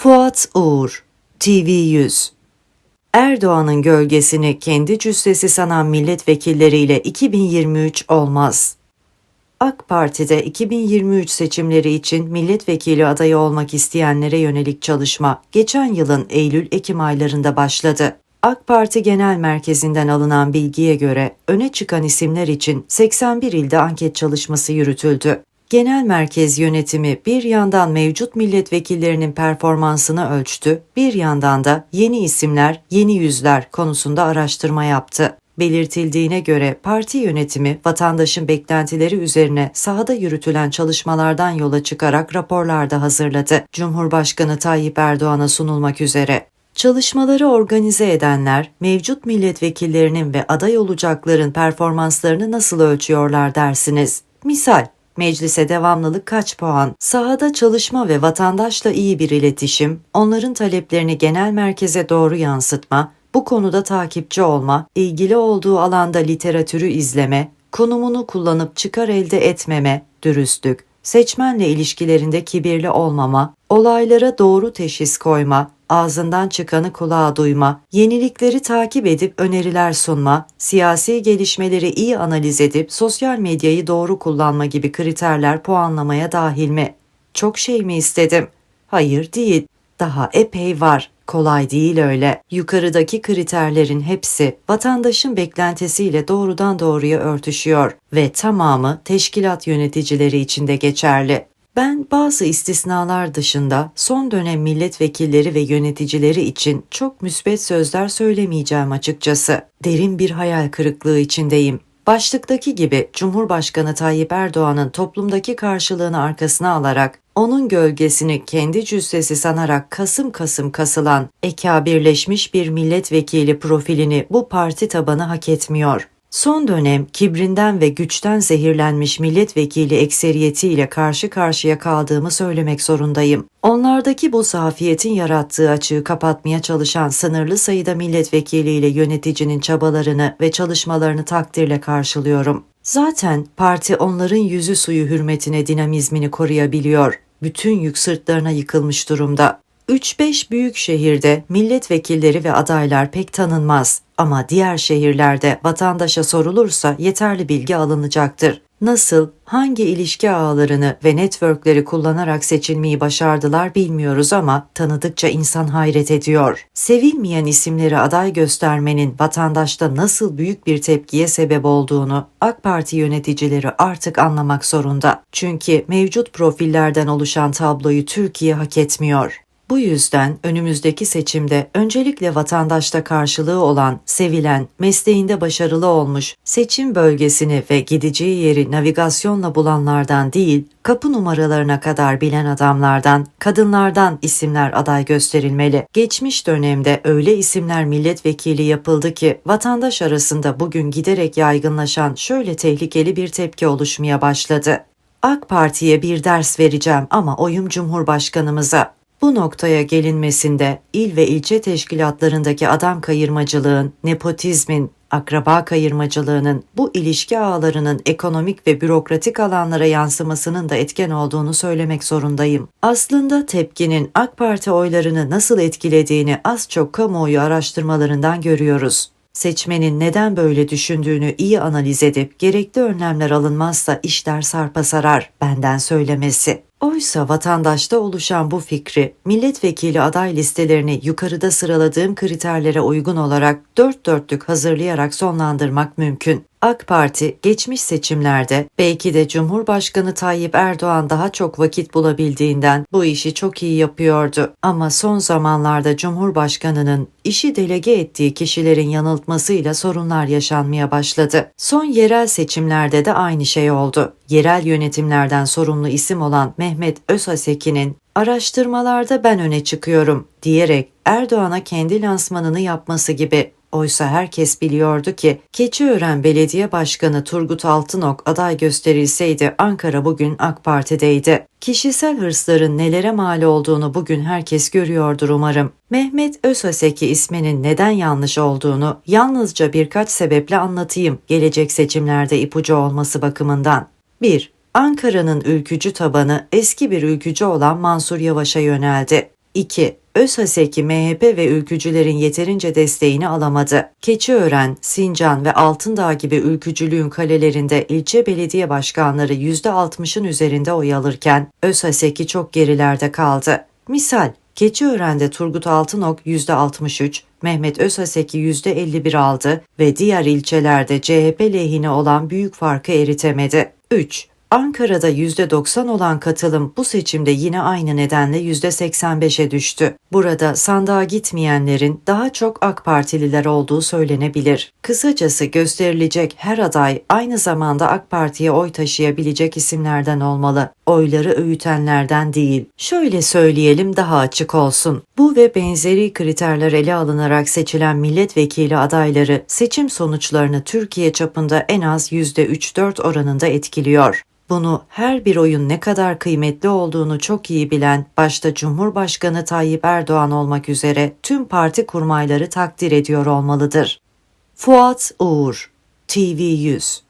Fuat Uğur, TV100 Erdoğan'ın gölgesini kendi cüssesi sanan milletvekilleriyle 2023 olmaz. AK Parti'de 2023 seçimleri için milletvekili adayı olmak isteyenlere yönelik çalışma geçen yılın Eylül-Ekim aylarında başladı. AK Parti Genel Merkezi'nden alınan bilgiye göre öne çıkan isimler için 81 ilde anket çalışması yürütüldü. Genel merkez yönetimi bir yandan mevcut milletvekillerinin performansını ölçtü, bir yandan da yeni isimler, yeni yüzler konusunda araştırma yaptı. Belirtildiğine göre parti yönetimi vatandaşın beklentileri üzerine sahada yürütülen çalışmalardan yola çıkarak raporlarda hazırladı. Cumhurbaşkanı Tayyip Erdoğan'a sunulmak üzere. Çalışmaları organize edenler mevcut milletvekillerinin ve aday olacakların performanslarını nasıl ölçüyorlar dersiniz? Misal Meclise devamlılık kaç puan? Sahada çalışma ve vatandaşla iyi bir iletişim, onların taleplerini genel merkeze doğru yansıtma, bu konuda takipçi olma, ilgili olduğu alanda literatürü izleme, konumunu kullanıp çıkar elde etmeme, dürüstlük, seçmenle ilişkilerinde kibirli olmama, olaylara doğru teşhis koyma, ağzından çıkanı kulağa duyma, yenilikleri takip edip öneriler sunma, siyasi gelişmeleri iyi analiz edip sosyal medyayı doğru kullanma gibi kriterler puanlamaya dahil mi? Çok şey mi istedim? Hayır değil. Daha epey var. Kolay değil öyle. Yukarıdaki kriterlerin hepsi vatandaşın beklentisiyle doğrudan doğruya örtüşüyor ve tamamı teşkilat yöneticileri için de geçerli. Ben bazı istisnalar dışında son dönem milletvekilleri ve yöneticileri için çok müsbet sözler söylemeyeceğim açıkçası. Derin bir hayal kırıklığı içindeyim. Başlıktaki gibi Cumhurbaşkanı Tayyip Erdoğan'ın toplumdaki karşılığını arkasına alarak onun gölgesini kendi cüssesi sanarak kasım kasım kasılan eka birleşmiş bir milletvekili profilini bu parti tabanı hak etmiyor. Son dönem kibrinden ve güçten zehirlenmiş milletvekili ekseriyetiyle karşı karşıya kaldığımı söylemek zorundayım. Onlardaki bu zafiyetin yarattığı açığı kapatmaya çalışan sınırlı sayıda milletvekiliyle yöneticinin çabalarını ve çalışmalarını takdirle karşılıyorum. Zaten parti onların yüzü suyu hürmetine dinamizmini koruyabiliyor. Bütün yük sırtlarına yıkılmış durumda. 3-5 büyük şehirde milletvekilleri ve adaylar pek tanınmaz ama diğer şehirlerde vatandaşa sorulursa yeterli bilgi alınacaktır. Nasıl, hangi ilişki ağlarını ve networkleri kullanarak seçilmeyi başardılar bilmiyoruz ama tanıdıkça insan hayret ediyor. Sevilmeyen isimleri aday göstermenin vatandaşta nasıl büyük bir tepkiye sebep olduğunu AK Parti yöneticileri artık anlamak zorunda. Çünkü mevcut profillerden oluşan tabloyu Türkiye hak etmiyor. Bu yüzden önümüzdeki seçimde öncelikle vatandaşta karşılığı olan, sevilen, mesleğinde başarılı olmuş, seçim bölgesini ve gideceği yeri navigasyonla bulanlardan değil, kapı numaralarına kadar bilen adamlardan, kadınlardan isimler aday gösterilmeli. Geçmiş dönemde öyle isimler milletvekili yapıldı ki vatandaş arasında bugün giderek yaygınlaşan şöyle tehlikeli bir tepki oluşmaya başladı. AK Parti'ye bir ders vereceğim ama oyum Cumhurbaşkanımıza. Bu noktaya gelinmesinde il ve ilçe teşkilatlarındaki adam kayırmacılığın, nepotizmin, akraba kayırmacılığının bu ilişki ağlarının ekonomik ve bürokratik alanlara yansımasının da etken olduğunu söylemek zorundayım. Aslında tepkinin AK Parti oylarını nasıl etkilediğini az çok kamuoyu araştırmalarından görüyoruz. Seçmenin neden böyle düşündüğünü iyi analiz edip gerekli önlemler alınmazsa işler sarpa sarar, benden söylemesi. Oysa vatandaşta oluşan bu fikri milletvekili aday listelerini yukarıda sıraladığım kriterlere uygun olarak dört dörtlük hazırlayarak sonlandırmak mümkün. AK Parti geçmiş seçimlerde belki de Cumhurbaşkanı Tayyip Erdoğan daha çok vakit bulabildiğinden bu işi çok iyi yapıyordu. Ama son zamanlarda Cumhurbaşkanının işi delege ettiği kişilerin yanıltmasıyla sorunlar yaşanmaya başladı. Son yerel seçimlerde de aynı şey oldu. Yerel yönetimlerden sorumlu isim olan Mehmet Özhaseki'nin araştırmalarda ben öne çıkıyorum diyerek Erdoğan'a kendi lansmanını yapması gibi Oysa herkes biliyordu ki Keçiören Belediye Başkanı Turgut Altınok aday gösterilseydi Ankara bugün AK Parti'deydi. Kişisel hırsların nelere mal olduğunu bugün herkes görüyordur umarım. Mehmet Özhaseki isminin neden yanlış olduğunu yalnızca birkaç sebeple anlatayım gelecek seçimlerde ipucu olması bakımından. 1. Ankara'nın ülkücü tabanı eski bir ülkücü olan Mansur Yavaş'a yöneldi. 2. Özhaseki MHP ve ülkücülerin yeterince desteğini alamadı. Keçiören, Sincan ve Altındağ gibi ülkücülüğün kalelerinde ilçe belediye başkanları %60'ın üzerinde oy alırken Özhaseki çok gerilerde kaldı. Misal, Keçiören'de Turgut Altınok %63, Mehmet Özhaseki %51 aldı ve diğer ilçelerde CHP lehine olan büyük farkı eritemedi. 3. Ankara'da %90 olan katılım bu seçimde yine aynı nedenle %85'e düştü. Burada sandığa gitmeyenlerin daha çok AK Partililer olduğu söylenebilir. Kısacası gösterilecek her aday aynı zamanda AK Parti'ye oy taşıyabilecek isimlerden olmalı. Oyları öğütenlerden değil. Şöyle söyleyelim daha açık olsun. Bu ve benzeri kriterler ele alınarak seçilen milletvekili adayları seçim sonuçlarını Türkiye çapında en az %3-4 oranında etkiliyor. Bunu her bir oyun ne kadar kıymetli olduğunu çok iyi bilen başta Cumhurbaşkanı Tayyip Erdoğan olmak üzere tüm parti kurmayları takdir ediyor olmalıdır. Fuat Uğur TV 100